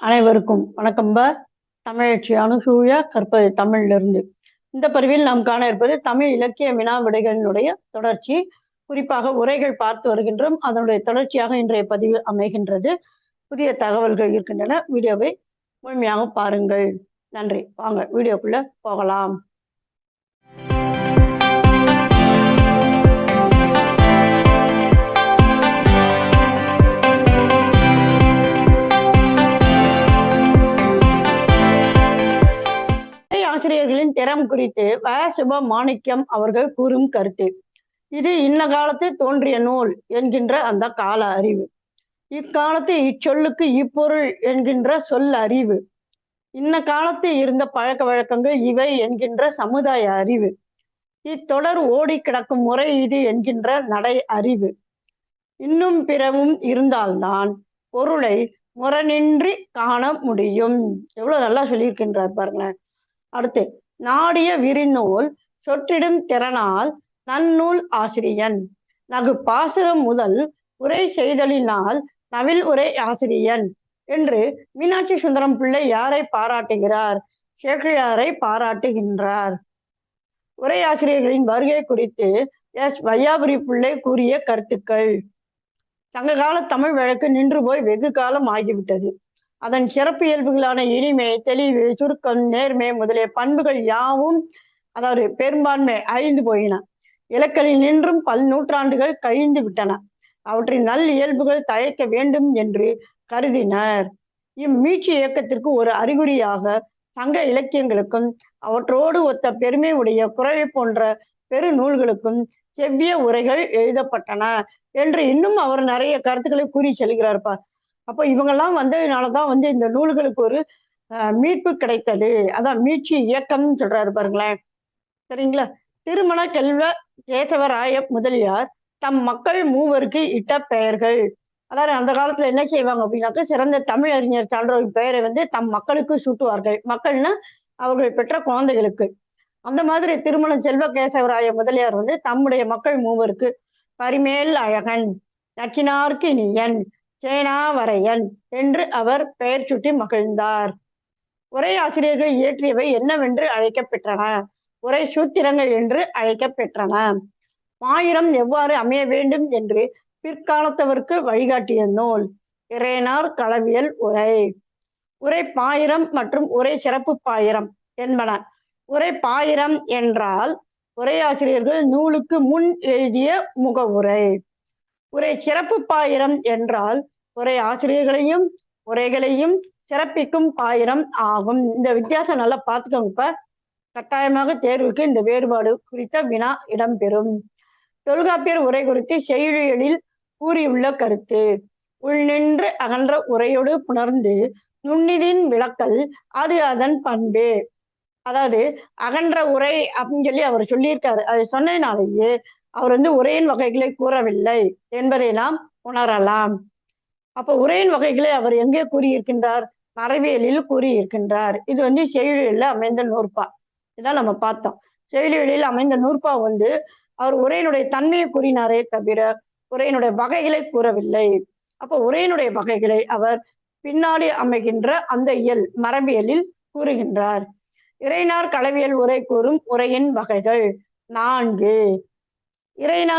அனைவருக்கும் வணக்கம் ப. தமிழச்சி அனுசூய கற்பது தமிழிலிருந்து. இந்த பதிவில் நாம் காண இருப்பது தமிழ் இலக்கிய வினா விடைகளினுடைய தொடர்ச்சி. குறிப்பாக உரைகள் பார்த்து வருகின்றோம். அதனுடைய தொடர்ச்சியாக இன்றைய பதிவு அமைகின்றது. புதிய தகவல்கள் இருக்கின்றன. வீடியோவை முழுமையாக பாருங்கள். நன்றி. வாங்க வீடியோக்குள்ள போகலாம். ஆசிரியர்களின் குறித்து வ சுப மாணிக்கம் அவர்கள் கூறும் கருத்து. இது இன்ன காலத்து தோன்றிய நூல் என்கின்ற அந்த கால அறிவு. இக்காலத்து இச்சொல்லுக்கு இப்பொருள் என்கின்ற சொல் அறிவு. இன்ன காலத்து இருந்த பழக்க வழக்கங்கள் இவை என்கின்ற சமுதாய அறிவு. இத்தொடர் ஓடி கிடக்கும் முறை இது என்கின்ற நடை அறிவு. இன்னும் பிறவும் இருந்தால்தான் பொருளை முரணின்றி காண முடியும். எவ்வளவு நல்லா சொல்லியிருக்கின்றார் பாருங்களேன். அடுத்து நாடிய விரிநூல் சொற்றிடும் திறனால் நன்னூல் ஆசிரியன். நகு பாசுரம் முதல் உரை செய்தலினால் நவில் உரை ஆசிரியன் என்று மீனாட்சி சுந்தரம் பிள்ளை யாரை பாராட்டுகிறார்? சேக்கிழாரை பாராட்டுகின்றார். உரையாசிரியர்களின் வருகை குறித்து எஸ். வையாபுரி பிள்ளை கூறிய கருத்துக்கள். சங்ககால தமிழ் வழக்கு நின்று போய் வெகு காலம் ஆகிவிட்டது. அதன் சிறப்பு இயல்புகளான இனிமை தெளிவு சுருக்கம் நேர்மை முதலிய பண்புகள் யாவும் அதாவது பெரும்பான்மை அழிந்து போயின. இலக்கலில் நின்றும் பல் நூற்றாண்டுகள் கழிந்து விட்டன. அவற்றின் நல் இயல்புகள் தயக்க வேண்டும் என்று கருதினர். இம்மீட்சி இயக்கத்திற்கு ஒரு அறிகுறியாக சங்க இலக்கியங்களுக்கும் அவற்றோடு ஒத்த பெருமை உடைய குறவை போன்ற பெரு நூல்களுக்கும் செவ்விய உரைகள் எழுதப்பட்டன என்று இன்னும் அவர் நிறைய கருத்துக்களை கூறி செல்கிறார்ப்பா அப்போ இவங்கெல்லாம் வந்ததுனாலதான் வந்து இந்த நூல்களுக்கு ஒரு மீட்பு கிடைத்தது. அதான் மீட்சி இயக்கம்னு சொல்றாரு பாருங்களேன். சரிங்களா? திருமண செல்வ கேசவராய முதலியார் தம் மக்கள் மூவருக்கு இட்ட பெயர்கள். அதாவது அந்த காலத்துல என்ன செய்வாங்க அப்படின்னாக்க சிறந்த தமிழ் அறிஞர் சான்றோர் பெயரை வந்து தம் மக்களுக்கு சூட்டுவார்கள். மக்கள்னா அவர்கள் பெற்ற குழந்தைகளுக்கு. அந்த மாதிரி திருமண செல்வ கேசவராய முதலியார் வந்து தம்முடைய மக்கள் மூவருக்கு பரிமேல் அழகன் நச்சினார்க்கு இனியன் சேனாவரையன் என்று அவர் பெயர் சுட்டி மகிழ்ந்தார். உரை ஆசிரியர்கள் இயற்றியவை என்னவென்று அழைக்கப்பெற்றன. உரை சூத்திரங்கள் என்று அழைக்கப்பெற்றன. மாயிரம் எவ்வாறு அமைய வேண்டும் என்று பிற்காலத்தவருக்கு வழிகாட்டிய நூல். இறைனார் களவியல் உரை. உரை பாயிரம் மற்றும் உரை சிறப்பு பாயிரம் என்பன. உரை பாயிரம் என்றால் உரையாசிரியர்கள் நூலுக்கு முன் எழுதிய முகவுரை. உரை சிறப்பு பாயிரம் என்றால் உரை ஆசிரியர்களையும் உரைகளையும் சிறப்பிக்கும் பாயிரம் ஆகும். இந்த வித்தியாசம் நல்லா பார்த்துக்கோங்க இப்ப. கட்டாயமாக தேர்வுக்கு இந்த வேறுபாடு குறித்த வினா இடம்பெறும். தொல்காப்பியர் உரை குறித்து செய்யுளியலில் கூறியுள்ள கருத்து. உள்நின்று அகன்ற உரையோடு புணர்ந்து நுண்ணிதின் விளக்கல் அது அதன் பண்பு. அதாவது அகன்ற உரை அப்படின்னு சொல்லி அவர் சொல்லியிருக்காரு. அதை சொன்னதுனாலேயே அவர் வந்து உரையின் வகைகளை கூறவில்லை என்பதை நாம் உணரலாம். அப்ப உரையின் வகைகளை அவர் எங்கே கூறியிருக்கின்றார்? மரபியலில் கூறியிருக்கின்றார். இது வந்து செயலியில் அமைந்த நூற்பா. இதான் நம்ம பார்த்தோம். செயலியலில் அமைந்த நூற்பா வந்து அவர் உரையினுடைய தன்மையை கூறினாரே தவிர உரையினுடைய வகைகளை கூறவில்லை. அப்போ உரையினுடைய வகைகளை அவர் பின்னாடி அமைகின்ற அந்த இயல் மரபியலில் கூறுகின்றார். இறைனார் களவியல் உரை கூறும் உரையின் வகைகள் நான்கு. இறைனா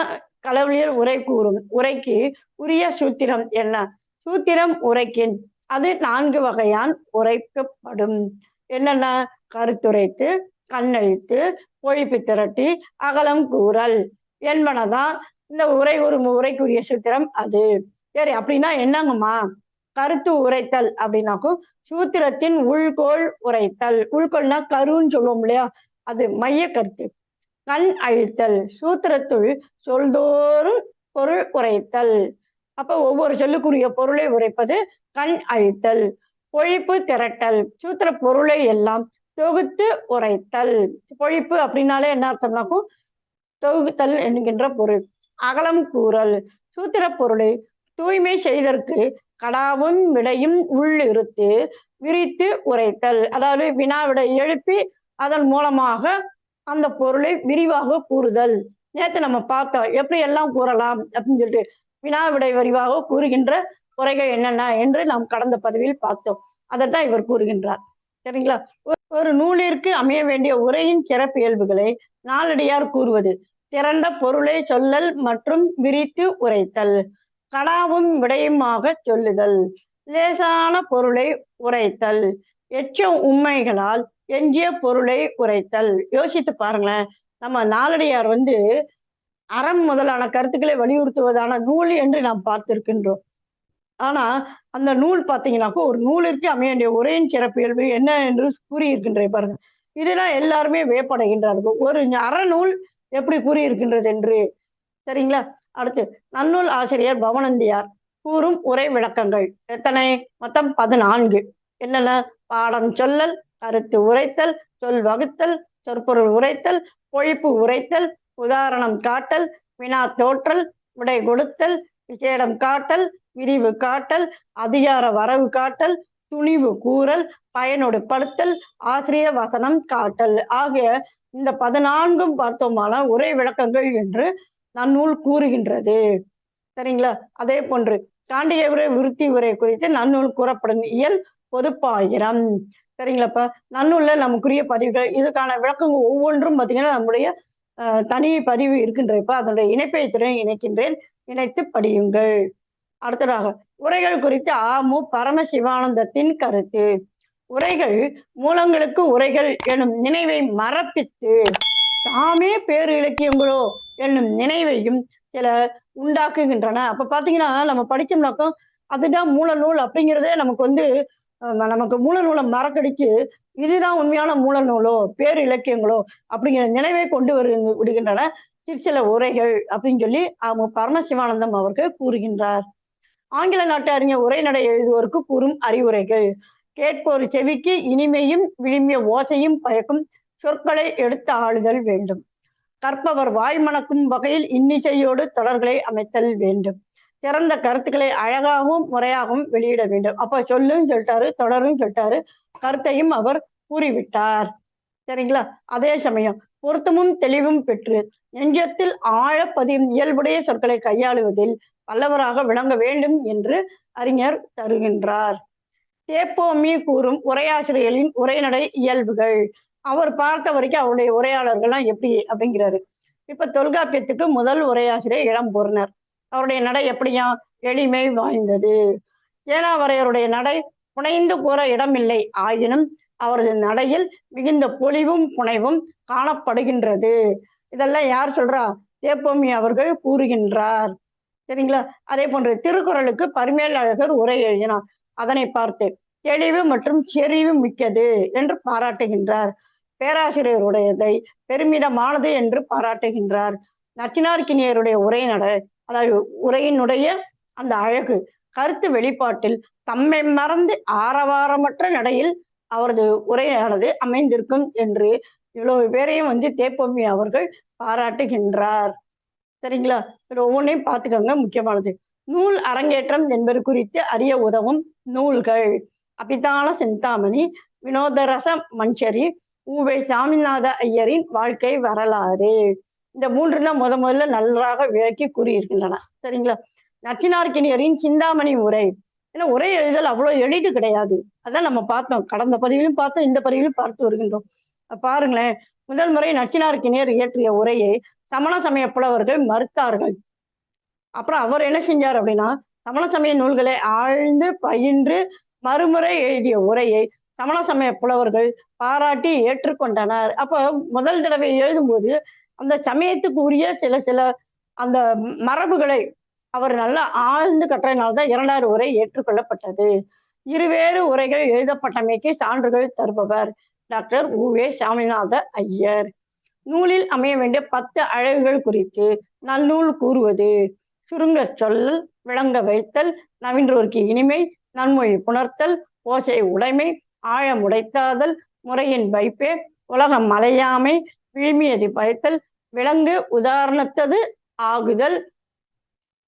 களவியல் உரை கூறும் உரைக்கு உரிய சூத்திரம் என்ன? சூத்திரம் உரைக்கின் அது நான்கு வகையான் உரைக்கப்படும். என்னென்ன? கருத்துரைத்து கண்ணழித்து பொழிப்பு திரட்டி அகலம் கூறல். என்பனதான் இந்த உரை ஒரு உரைக்குரிய சூத்திரம் அது. சரி அப்படின்னா என்னங்கம்மா? கருத்து உரைத்தல் அப்படின்னாக்கும் சூத்திரத்தின் உள்கோள் உரைத்தல். உள்கோள்னா கருன்னு சொல்லுவோம் இல்லையா? அது மைய கருத்து. கண் அழித்தல். சூத்திரத்துள் சொல்தோறும் பொருள் உரைத்தல் அப்ப ஒவ்வொரு சொல்லுக்குரிய பொருளை உரைப்பது கண் அழித்தல். பொழிப்பு திரட்டல். சூத்திர பொருளை எல்லாம் தொகுத்து உரைத்தல். பொழிப்பு அப்படின்னாலே என்ன அர்த்தம்னாக்கும் தொகுத்தல் என்கின்ற பொருள். அகலம் கூறல். சூத்திர பொருளை தூய்மை செய்தற்கு கடாவும் விடையும் உள்ளிருத்து விரித்து உரைத்தல். அதாவது வினா விடை எழுப்பி அதன் மூலமாக அந்த பொருளை விரிவாக கூறுதல். நேற்று நம்ம பார்த்தோம் எப்படி எல்லாம் கூறலாம் அப்படின்னு சொல்லிட்டு வினா விடை விரிவாக கூறுகின்ற குறைகள் என்னென்ன என்று நாம் கடந்த பதவியில் பார்த்தோம். அதைத்தான் இவர் கூறுகின்றார். சரிங்களா? ஒரு- ஒரு நூலிற்கு அமைய வேண்டிய உரையின் சிறப்பு இயல்புகளை நாளடியார் கூறுவது. திரண்ட பொருளை சொல்லல் மற்றும் விரித்து உரைத்தல். கடாவும் விடையுமாக சொல்லுதல். லேசான பொருளை உரைத்தல். எச்சம் உண்மைகளால் எஞ்சிய பொருளை உரைத்தல் யோசித்து பாருங்களேன். நம்ம நாளடியார் வந்து அறம் முதலான கருத்துக்களை வலியுறுத்துவதான நூல் என்று நாம் பார்த்திருக்கின்றோம். ஆனா அந்த நூல் பார்த்தீங்கன்னாக்கா ஒரு நூலிற்கு அமைய வேண்டிய உரையின் சிறப்பு இயல்பு என்ன என்று கூறியிருக்கின்ற பாருங்க. இதெல்லாம் எல்லாருமே வியப்படைகின்றார்கள். ஒரு அறநூல் எப்படி கூறியிருக்கின்றது என்று. சரிங்களா? அடுத்து நன்னூல் ஆசிரியர் பவனந்தியார் கூறும் உரை விளக்கங்கள். எத்தனை? மொத்தம் பதினான்கு. என்னென்ன? பாடம் சொல்லல் கருத்து உரைத்தல் சொல் வகுத்தல் சொற்பொருள் உரைத்தல் பொழிப்பு உரைத்தல் உதாரணம் காட்டல் வினா தோற்றல் விடை கொடுத்தல் விசேடம் காட்டல் விரிவு காட்டல் அதிகார வரவு காட்டல் துணிவு கூறல் பயனோடு படுத்தல் ஆசிரிய வசனம் காட்டல். ஆகிய இந்த பதினான்கும் பார்த்தோமான உரை விளக்கங்கள் என்று நன்னூல் கூறுகின்றது. சரிங்களா? அதே போன்று காண்டிய உரை விருத்தி உரை குறித்து நன்னூல் கூறப்படும் இயல் பொதுப்பாயிரம் சரிங்களாப்பா நன்னுள்ள நமக்குரிய பதிவுகள் இதுக்கான விளக்கங்கள் ஒவ்வொன்றும் பார்த்தீங்கன்னா நம்முடைய அஹ், தனி பதிவு இருக்கின்றப்ப அதனுடைய இணைப்பை திறன் இணைக்கின்றேன். இணைத்து படியுங்கள். அடுத்ததாக உரைகள் குறித்து ஆமு பரமசிவானந்தத்தின் கருத்து. உரைகள் மூலங்களுக்கு உரைகள் எனும் நினைவை மறப்பித்து தாமே பேரு இலக்கியங்களோ என்னும் நினைவையும் சில உண்டாக்குகின்றன. அப்ப பாத்தீங்கன்னா நம்ம படிச்சோம்னாக்கோ அதுதான் மூல நூல் அப்படிங்கிறதே நமக்கு வந்து நமக்கு மூல நூலை மறக்கடிச்சு இதுதான் உண்மையான மூல நூலோ பேர் இலக்கியங்களோ அப்படிங்கிற நினைவை கொண்டு வரு விடுகின்றன. சிறு சில உரைகள் அப்படின்னு சொல்லி ஆமு பரமசிவானந்தம் அவர்கள் கூறுகின்றார். ஆங்கில நாட்டு அறிஞர் உரைநடை எழுதுவோருக்கு கூறும் அறிவுரைகள். கேட்போர் செவிக்கு இனிமையும் விளிம்பிய ஓசையும் பயக்கும் சொற்களை எடுத்து ஆளுதல் வேண்டும். கற்பவர் வாய் மணக்கும் வகையில் இன்னிசையோடு தொடர்களை அமைத்தல் வேண்டும். சிறந்த கருத்துக்களை அழகாகவும் முறையாகவும் வெளியிட வேண்டும். அப்ப சொல்லும் சொல்லிட்டாரு தொடரும் சொல்லிட்டாரு. கருத்தையும் அவர் கூறிவிட்டார். சரிங்களா? அதே சமயம் பொருத்தமும் தெளிவும் பெற்று நெஞ்சத்தில் ஆழப்பதியும் இயல்புடைய சொற்களை கையாளுவதில் வல்லவராக விளங்க வேண்டும் என்று அறிஞர் தருகின்றார். தேப்போமி கூறும் உரையாசிரியர்களின் உரைநடை இயல்புகள். அவர் பார்த்த வரைக்கும் அவருடைய உரையாளர்கள்லாம் எப்படி அப்படிங்கிறாரு. இப்ப தொல்காப்பியத்துக்கு முதல் உரையாசிரியர் இளம்பொருணர் அவருடைய நடை எப்படியா எளிமை வாய்ந்தது. ஏனாவரையருடைய நடை புனைந்து கூற இடமில்லை. ஆயினும் அவரது நடையில் மிகுந்த பொலிவும் புனைவும் காணப்படுகின்றது. இதெல்லாம் யார் சொல்றா? தேப்போமி அவர்கள் கூறுகின்றார். சரிங்களா? அதே போன்று திருக்குறளுக்கு பரிமேல் அழகர் உரை எழுதினார். அதனை பார்த்து தெளிவு மற்றும் செறிவு மிக்கது என்று பாராட்டுகின்றார். பேராசிரியருடையதை பெருமிதமானது என்று பாராட்டுகின்றார். நச்சினார்க்கினியருடைய உரை நட அதாவது உரையினுடைய அந்த அழகு கருத்து வெளிப்பாட்டில் தம்மை மறந்து ஆரவாரமற்ற நடையில் அவரது உரையானது அமைந்திருக்கும் என்று இவ்வளவு பேரையும் வந்து தேப்பொம்மி அவர்கள் பாராட்டுகின்றார். சரிங்களா? ஒவ்வொன்றையும் பார்த்துக்கோங்க முக்கியமானது. நூல் அரங்கேற்றம் என்பது குறித்து அறிய உதவும் நூல்கள். அபிதான சிந்தாமணி வினோதரச மஞ்சரி உவே சாமிநாத ஐயரின் வாழ்க்கை வரலாறு. இந்த மூன்று தான் முத முதல்ல நன்றாக விளக்கி கூறியிருக்கின்றன. சரிங்களா? நச்சினார்கினியரின் சிந்தாமணி உரை. ஏன்னா உரை எழுதல் அவ்வளவு எளிது கிடையாது. அதான் நம்ம பார்த்தோம். கடந்த பதிவிலும் பார்த்தோம் இந்த பதிவிலும் பார்த்து வருகின்றோம். பாருங்களேன். முதல் முறை நச்சினார்கினியர் இயற்றிய உரையை சமண சமய புலவர்கள் மறுத்தார்கள். அப்புறம் அவர் என்ன செஞ்சார் அப்படின்னா சமண சமய நூல்களை ஆழ்ந்து பயின்று மறுமுறை எழுதிய உரையை சமண சமய புலவர்கள் பாராட்டி ஏற்றுக்கொண்டனர். அப்போ முதல் தடவை எழுதும்போது அந்த சமயத்துக்கு உரிய சில சில அந்த மரபுகளை அவர் நல்லா ஆழ்ந்து கற்றனால்தான் இரண்டாயிரம் உரை ஏற்றுக்கொள்ளப்பட்டது. இருவேறு உரைகள் எழுதப்பட்டமைக்கு சான்றுகள் தருபவர் டாக்டர் உவே சாமிநாத ஐயர். நூலில் அமைய வேண்டிய பத்து அழகுகள் குறித்து நன்னூல் கூறுவது சுருங்க சொல்லல் விளங்க வைத்தல் நவீன்றோருக்கு இனிமை நன்மொழி புணர்த்தல் ஓசை உடைமை ஆழம் உடைத்தாதல் முறையின் வைப்பே உலகம் மலையாமை விழுமியது பயத்தல் விலங்கு உதாரணத்தது ஆகுதல்.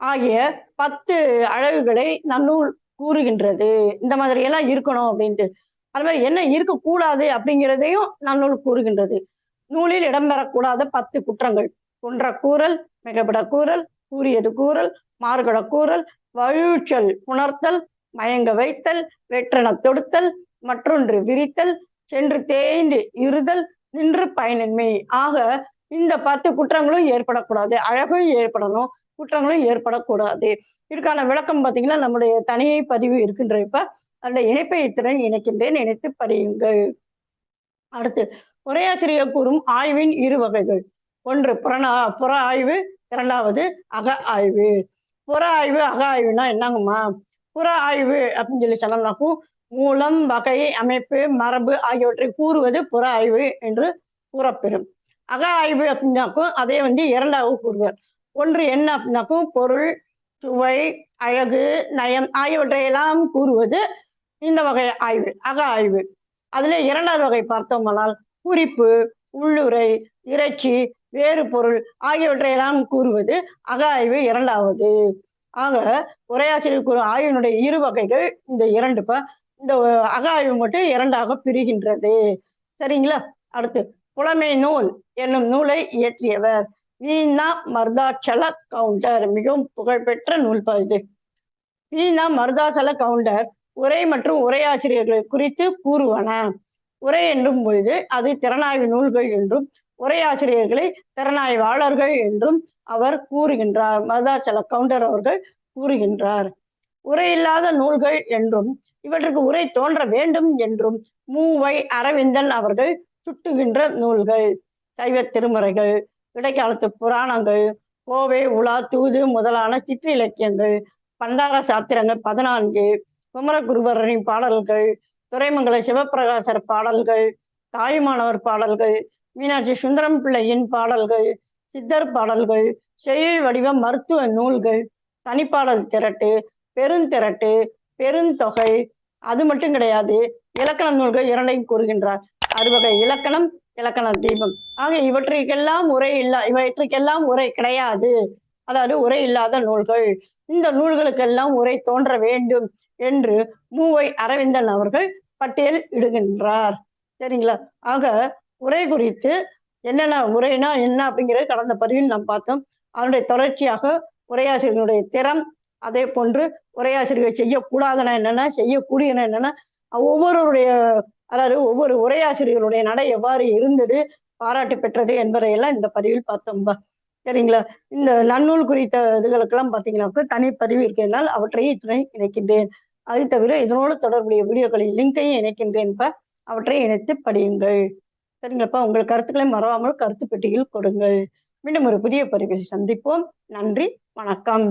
ஆகிய பத்து அழகுகளை நன்னூல் கூறுகின்றது. இந்த மாதிரி எல்லாம் இருக்கணும் அப்படின்ட்டு. அது மாதிரி என்ன இருக்கக்கூடாது அப்படிங்கிறதையும் நன்னூல் கூறுகின்றது. நூலில் இடம்பெறக்கூடாத பத்து குற்றங்கள். குன்ற கூறல் மிகப்பட கூறல் கூறியது கூறல் மார்கட கூறல் வழுச்சல் உணர்த்தல் மயங்க வைத்தல் வெற்றன தொடுத்தல் மற்றொன்று விரித்தல் சென்று தேய்ந்து இருதல் நின்று பயனின்மை. ஆக இந்த பத்து குற்றங்களும் ஏற்படக்கூடாது. அழகும் ஏற்படணும். குற்றங்களும் ஏற்படக்கூடாது. இதுக்கான விளக்கம் பார்த்தீங்கன்னா நம்முடைய தனியை பதிவு இருக்கின்ற இப்ப அந்த இணைப்பை திறன் இணைக்கின்றேன். இணைத்து படியுங்கள். அடுத்து உரையாசிரியர் கூறும் ஆய்வின் இரு வகைகள். ஒன்று புறநா புற ஆய்வு இரண்டாவது அக ஆய்வு. புற ஆய்வு அக ஆய்வுனா என்னங்கம்மா? புற ஆய்வு அப்படின்னு சொல்லி சொன்னோம்னாக்கும் மூலம் வகை அமைப்பு மரபு ஆகியவற்றை கூறுவது புற ஆய்வு என்று கூறப்பெறும். அக ஆய்வு அப்படின்னாக்கும் அதே வந்து இரண்டாவது கூறுவர் ஒன்று என்ன அப்படின்னாக்கும் பொருள் சுவை அழகு நயம் ஆகியவற்றையெல்லாம் கூறுவது இந்த வகை ஆய்வு அக ஆய்வு. அதுல இரண்டாவது வகை பார்த்தோமானால் குறிப்பு உள்ளுரை இறைச்சி வேறு பொருள் ஆகியவற்றையெல்லாம் கூறுவது அக ஆய்வு இரண்டாவது. ஆக உரையாசிரியர் கூறும் ஆய்வினுடைய இரு வகைகள் இந்த இரண்டு. இந்த அக ஆய்வு மட்டும் இரண்டாக பிரிகின்றது. சரிங்களா? அடுத்து புலமை நூல் என்னும் நூலை இயற்றியவர். வீணா மருதாச்சல கவுண்டர் மிகவும் புகழ்பெற்ற நூல் பகுதி வீணா மருதாசல கவுண்டர் உரை மற்றும் உரையாசிரியர்கள் குறித்து கூறுவன. உரை என்றும் பொழுது அது திறனாய்வு நூல்கள் என்றும் உரையாசிரியர்களை திறனாய்வாளர்கள் என்றும் அவர் கூறுகின்றார். மருதாச்சல கவுண்டர் அவர்கள் கூறுகின்றார். உரையில்லாத நூல்கள் என்றும் இவற்றுக்கு உரை தோன்ற வேண்டும் என்றும் மூவை அரவிந்தன் அவர்கள் சுட்டுகின்ற நூல்கள் சைவ திருமுறைகள் இடைக்காலத்து புராணங்கள் கோவை உலா தூது முதலான சிற்றிலக்கியங்கள் பண்டார சாத்திரங்கள் பதினான்கு குமரகுருபரனின் பாடல்கள் துறைமங்கல சிவபிரகாசர் பாடல்கள் தாயுமானவர் பாடல்கள் மீனாட்சி சுந்தரம் பிள்ளையின் பாடல்கள் சித்தர் பாடல்கள் செயல் வடிவ மருத்துவ நூல்கள் தனிப்பாடல் திரட்டு பெருந்திரட்டு பெருந்தொகை அது மட்டும் கிடையாது. இலக்கண நூல்கள் இரண்டையும் கூறுகின்றார். அறுவகை இலக்கணம் இலக்கண தீபம். ஆக இவற்றுக்கெல்லாம் உரை இல்லா இவற்றுக்கெல்லாம் உரை கிடையாது. அதாவது உரை இல்லாத நூல்கள். இந்த நூல்களுக்கெல்லாம் உரை தோன்ற வேண்டும் என்று மூவை அரவிந்தன் அவர்கள் பட்டியல் இடுகின்றார். சரிங்களா? ஆக உரை குறித்து என்னென்ன உரைனா என்ன அப்படிங்கிறது கடந்த பதிவில் நாம் பார்த்தோம். அதனுடைய தொடர்ச்சியாக உரையாசிரியர்களுடைய திறம் அதே போன்று உரையாசிரியர்கள் செய்யக்கூடாதன என்னென்ன செய்யக்கூடியன என்னென்ன ஒவ்வொருவருடைய அதாவது ஒவ்வொரு உரையாசிரியர்களுடைய நடை எவ்வாறு இருந்தது பாராட்டு பெற்றது என்பதையெல்லாம் இந்த பதிவில் பார்த்தோம்பா சரிங்களா? இந்த நன்னூல் குறித்த இதுகளுக்கெல்லாம் பார்த்தீங்கன்னாக்க தனி பதிவு இருக்கிறதுனால் அவற்றை இத்துணை இணைக்கின்றேன். அது தவிர இதனோடு தொடர்புடைய வீடியோக்களின் லிங்கையும் இணைக்கின்றேன்ப்பா அவற்றை இணைத்து படியுங்கள். சரிங்களாப்பா உங்கள் கருத்துக்களை மறவாமல் கருத்து பெட்டியில் கொடுங்கள். மீண்டும் ஒரு புதிய பதிவில் சந்திப்போம். நன்றி வணக்கம்.